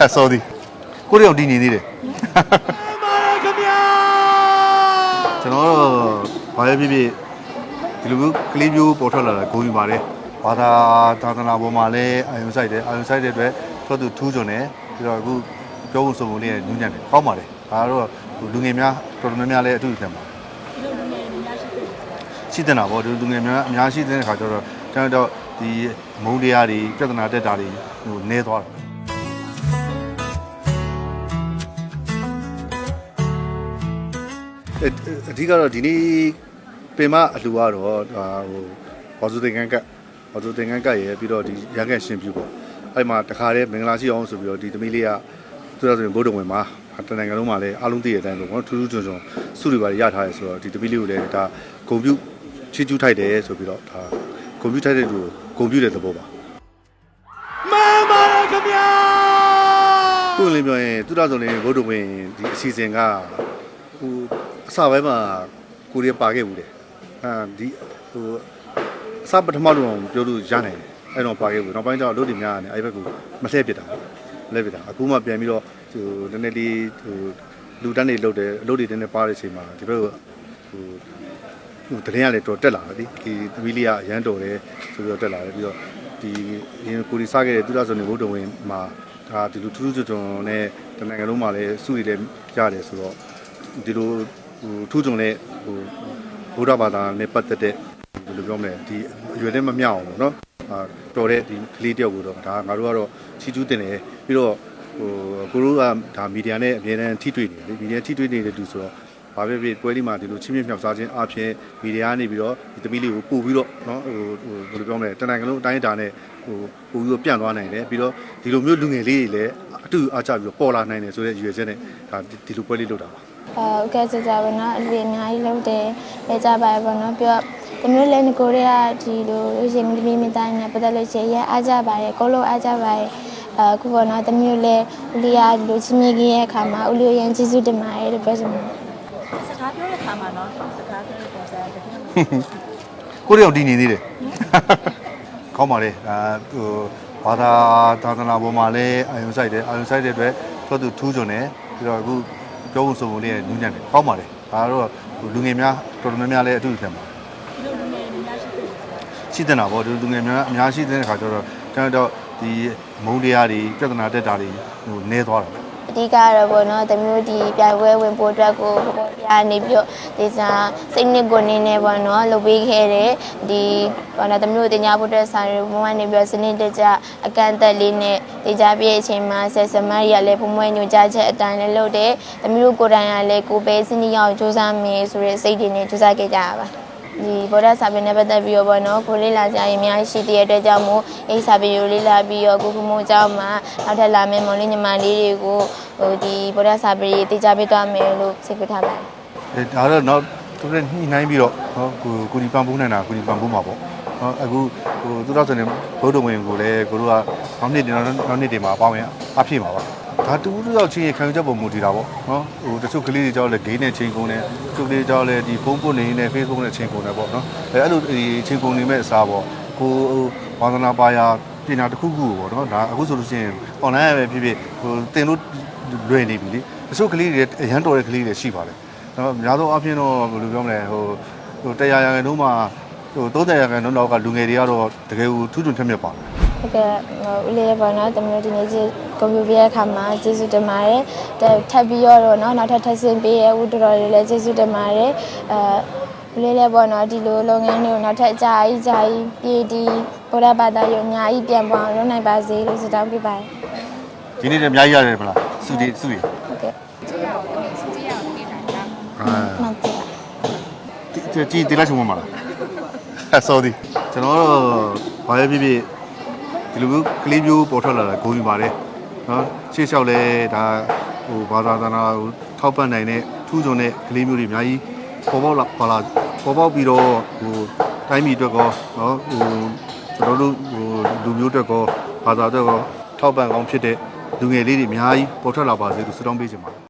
အဲ sorry ကိုရီးယားတည်နေသေးတယ်ကျွန်တော်တို့ဘာပဲဖြစ်ဖြစ်ဒီလိုမျိုးကလေးမျိုးပေါ်ထွက်လာတာဂုဏ်ယူပါတယ်ဘာသာသာသနာပေါ်မှာလည်းအာယုံဆိုင်တယ်အာယုံဆိုင်တဲ့အတွက်သူ့သူထူးချွန်တယ်ပြီးတော့အခုပြောဖို့ဆိုဖို့လေးညဉ့်ညံ့တယ်ကောင်းပါတယ်ဒါတော့လူငယ်များတော်တော်များများလည်းအတူတူထင်ပါရှိတဲ့နာပေါ့ဒီလူငယ်များအများရှိတဲ့ခါကျတော့ကျွန်တော်တို့ဒီမုန်းတရားတွေပြဿနာတက်တာတွေဟိုနည်းသွားတယ် အဓိကတော့ဒီနေ့ပင်မအလှူကတော့ဒါဟိုဘောဇူတင်ကန်ကတ်ဘောဇူတင်ကန်ကတ်ရဲ့ပြီးတော့ဒီရန်ကန်ရှင်ပြူပေါ့အဲ့မှာတခါတည်းမင်္ဂလာရှိအောင်ဆိုပြီးတော့ဒီသမီးလေးကသူတို့ဆိုရင်ဘုဒ္ဓဝင်မှာတနိုင်ငံလုံးမှာလည်းအားလုံးသိတဲ့အတိုင်းပေါ့နော်ထူးထူးချွန်ချွန်စုတွေပါရထားရဲဆိုတော့ဒီသမီးလေးကိုလည်းဒါဂုံပြုချီးကျူးထိုက်တယ်ဆိုပြီးတော့ဒါဂုံပြုထိုက်တဲ့လူကိုဂုံပြုတဲ့သဘောပါမှန်ပါတယ်ခင်ဗျာခုလည်းပြောရင်သူတို့ဆိုရင်ဘုဒ္ဓဝင်ဒီအစီအစဉ်က ဟိုအစပိုင်းမှာကိုရီးယားပါခဲ့ဘူးတယ်အာဒီဟိုအစပထမလို့အောင်ပြောလို့ရနိုင်တယ်အဲ့တော့ပါခဲ့ဘူးနောက်ပိုင်းကျတော့အလုပ်တွေများတယ်အဲ့ဘက်ကိုမလှည့်ပြစ်တာမလှည့်ပြစ်တာအခုမှပြန်ပြီးတော့ဟိုနည်းနည်းလေးဟိုလူတန်းတွေလုပ်တယ်အလုပ်တွေတင်းနေပါတဲ့အချိန်မှာဒီဘက်ကိုဟိုဟိုတရင်ကလည်းတော်တက်လာတယ်ဒီဒီသမီးလေးကအရန်တော်တယ်ဆိုပြီးတော့တက်လာတယ်ပြီးတော့ဒီရင်ကိုရီစားခဲ့တဲ့သူတို့ဆိုနေဘုဒ္ဓဝင်မှာဒါဒီလိုထူးထူးချွန်ချွန်နဲ့တနိုင်ငံလုံးမှာလည်းစုရည်တယ်ရတယ်ဆိုတော့ ဒီလိုဟိုထူးချွန်တဲ့ဟိုဘုရားဘာသာနဲ့ပတ်သက်တဲ့ဘယ်လိုပြောမလဲဒီအရွယ်နဲ့မမြောက်အောင်ပေါ့နော်အာတော်တဲ့ဒီကလေးတယောက်ကိုတော့ဒါငါတို့ကတော့ချီကျူးတင်တယ်ပြီးတော့ဟိုကိုတို့ကဒါမီဒီယာနဲ့အမြဲတမ်းထိတွေ့နေတယ်လေမီဒီယာထိတွေ့နေတဲ့လူဆိုတော့ဘာပဲဖြစ်ပွဲလေးမှာဒီလိုချင်းမြင့်မြောက်စားခြင်းအပြင်မီဒီယာကနေပြီးတော့ဒီသမီးလေးကိုပို့ပြီးတော့နော်ဟိုဟိုဘယ်လိုပြောမလဲတနိုင်ငံလုံးအတိုင်းအတာနဲ့ဟိုပို့ပြီးတော့ပြန့်သွားနိုင်တယ်ပြီးတော့ဒီလိုမျိုးလူငယ်လေးတွေလည်းအတူအားချပြီးတော့ပေါ်လာနိုင်တယ်ဆိုတဲ့ရည်ရွယ်ချက်နဲ့ဒါဒီလိုပွဲလေးလုပ်တာပါ အာဥက္ကဋ္ဌကြပါနော်အလူအများကြီးလုပ်တယ်လဲကြပါရဲ့ပေါ့နော်ပြီးတော့တမျိုးလဲငကိုတွေကဒီလိုရေမီမီမတိုင်းနဲ့ပတ်သက်လို့ရေရအားကြပါရဲ့ကိုလိုအားကြပါရဲ့အခုပေါ့နော်တမျိုးလဲဦးလျာလူချင်းမြေကြီးရဲ့အခါမှာဦးလျောရန်ကျေးဇူးတင်ပါတယ်လို့ပြောချင်ပါတယ်စကားပြောတဲ့အခါမှာနော်စကားပြောတဲ့ပုံစံတကယ်ကိုရောင်တည်နေသေးတယ်ကောင်းပါလေအဲဟိုဘာသာသာသနာပေါ်မှာလည်းအာယုံဆိုင်တယ်အာယုံဆိုင်တဲ့အတွက်သူ့သူထူးကျွန်တယ်ပြီးတော့အခု ပြောဖို့ဆိုဖို့လေးညဉ့်ညံ့တယ်ကောင်းပါလေဒါတော့လူငယ်များတော်တော်များများလည်းအတူတူထင်ပါဒီလိုလူငယ်တွေများရှိတယ်ဆိုတော့ရှိတဲ့နာပေါ့ဒီလူငယ်များအများရှိတဲ့ခါကျတော့ကျွန်တော်တို့ဒီမုန်းတရားတွေပြဿနာတက်တာတွေဟိုနည်းသွားတာ အဓိကတော့ပေါ့နော်တမျိုးဒီပြိုင်ပွဲဝင်ဖို့အတွက်ကိုပေါ့ပြာနေပြီးတော့ဒီစားစိတ်နစ်ကိုနေနေပေါ့နော်လုပ်ပေးခဲ့တယ်ဒီပေါ့နော်တမျိုးတင်ညာဖို့အတွက်စာရီဘုံကနေပြီးတော့စနစ်တကျအကန့်အသတ်လေးနဲ့တင်ကြပြည့်အချိန်မှာဆက်စမရီကလည်းဘုံမွေးညွှန်ကြားချက်အတိုင်းလည်းလုပ်တယ်တမျိုးကိုယ်တိုင်ကလည်းကိုယ်ပဲစနစ်ရောက်စူးစမ်းမယ်ဆိုတဲ့စိတ်တွေနဲ့စူးစမ်းခဲ့ကြတာပါ ဒီဘောဓစာပေနဲ့ပတ်သက်ပြီးတော့ပေါ့နော်ကိုလေးလာကြရင်အများကြီးရှိတဲ့အတွက်ကြောင့်မို့အိစာပေကိုလေးလာပြီးတော့ကိုကုမိုးเจ้าမှာနောက်ထပ်လာမယ့်မော်လေးညီမလေးတွေကိုဟိုဒီဘောဓစာပေတေချာပေးသွားမယ်လို့စိတ်ကူထားပါတယ် အဲဒါတော့တော့သူတို့ညှိနှိုင်းပြီးတော့ဟောကိုကိုဒီပန်ပိုးနိုင်တာကိုဒီပန်ပိုးမှာပေါ့ဟောအခုဟိုသူတို့ဆိုနေဘုဒ္ဓဝင်ကိုလည်းကိုတို့ကနောက်နှစ်တင်နောက်နှစ်တင်မှာပေါင်းရင်အပြည့်မှာပါ ဒါတူတူရောက်ချင်းခံယူချက်ပုံမူတည်တာပေါ့နော်ဟိုတချို့ကလေးတွေကြောက်လဲဂိမ်းနဲ့ချင်းကုန်တယ်တချို့ကလေးကြောက်လဲဒီဖုန်းပွနေနေ Facebook နဲ့ချင်းကုန်တယ်ပေါ့နော်အဲအဲ့လိုဒီချင်းကုန်နေမဲ့အစားပေါ့ကိုဝါသနာပါယာပညာတစ်ခုခုပေါ့နော်ဒါအခုဆိုလို့ရှိရင် online ပဲဖြစ်ဖြစ်ဟိုတင်လို့လွယ်နေပြီလေတချို့ကလေးတွေအရန်တော်တဲ့ကလေးတွေရှိပါတယ်တော့အများဆုံးအပြင်တော့ဘယ်လိုပြောမလဲဟိုဟိုတရားရာခိုင်နှုန်းမှာဟို30ရာခိုင်နှုန်းလောက်ကလူငယ်တွေကတော့တကယ်ကိုထူးချွန်ထက်မြက်ပါတယ် ဟုတ်ကဲ့ဟိုဦးလေးရပါတော့တမျိုးဒီနေ့ကြီးကွန်ပျူတာအခါမှာကျေးဇူးတင်ပါတယ်ထပ်ပြီးတော့เนาะနောက်ထပ်ထပ်ဆင်ပေးရဦးတော်တော်လေးလည်းကျေးဇူးတင်ပါတယ်အဲဦးလေးလည်းပေါ့နော်ဒီလိုလုပ်ငန်းတွေကိုနောက်ထပ်အကြာကြီးကြာကြီးပြည်ဒီဗုဒ္ဓဘာသာရောအများကြီးပြန်ပေါ်အောင်လုပ်နိုင်ပါစေလို့ဆုတောင်းပေးပါတယ် ဒီနေ့လည်းအများကြီးရတယ်မလားစုတွေစုတွေ ဟုတ်ကဲ့ အာ မှန်ပါ ကြည်တီလိုက်ချုံမလားအဲ sorry ကျွန်တော်တို့ဘာပဲဖြစ်ဖြစ် ဒီလိုမျိုးကလေးမျိုးပေါ်ထွက်လာတာဂုဏ်ယူပါတယ်နော်ရှေ့လျှောက်လဲဒါဟိုဘာသာသနာဟိုထောက်ပံ့နိုင်တဲ့ထူးချွန်တဲ့ကလေးမျိုးတွေအများကြီးပေါ်ပေါက်လာပါလာပေါ်ပေါက်ပြီးတော့ဟိုတိုင်းပြည်အတွက်ကောနော်ဟိုကျွန်တော်တို့ဟိုလူမျိုးအတွက်ကောဘာသာအတွက်ကောထောက်ပံ့ကောင်းဖြစ်တဲ့လူငယ်လေးတွေအများကြီးပေါ်ထွက်လာပါစေလို့ဆုတောင်းပေးချင်ပါတယ်